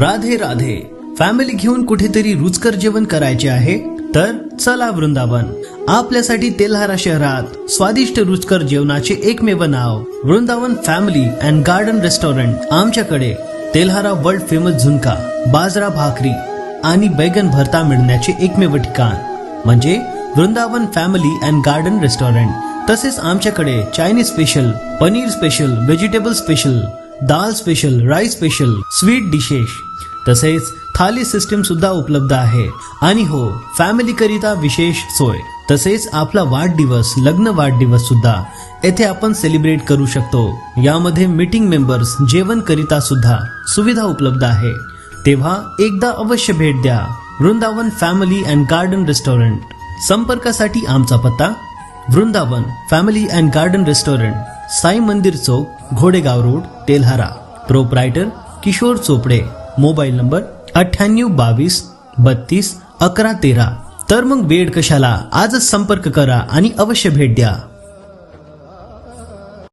Radhe Radhe. Family घेऊन कुठेतरी रुचकर जेवण करायचे आहे? तर चला वृंदावन. आपल्यासाठी तेल्हारा शहरात स्वादिष्ट रुचकर जेवणाचे एकमेव नाव Vrindavan family and garden restaurant आमच्याकडे तेल्हारा वर्ल्ड फेमस झुणका बाजरा भाकरी आणि बैगन भरता मिळण्याचे एकमेव ठिकाण. म्हणजे Vrindavan family and garden restaurant तसेच आमच्याकडे Chinese special paneer special vegetable special दाल special rice special sweet dishes तसेच थाली सिस्टीम सुद्धा उपलब्ध आहे. आणि हो फॅमिली करिता विशेष सोय. तसेच आपला वाढदिवस लग्न वाढदिवस सुद्धा येथे आपण सेलिब्रेट करू शकतो. यामध्ये मीटिंग मेंबर्स जेवण करिता सुद्धा सुविधा उपलब्ध आहे. तेव्हा एकदा अवश्य भेट द्या. Vrindavan family and garden restaurant संपर्कासाठी आमचा पत्ता Vrindavan family and garden restaurant Sai मंदिर चौक घोडेगाव road Telhara. Proprietor Kishor Chopde. Mobile number अठ्ठ्याण्णव बावीस बत्तीस अकरा तेरा. तर मग वेळ कशाला? आजच संपर्क करा आणि अवश्य भेट द्या.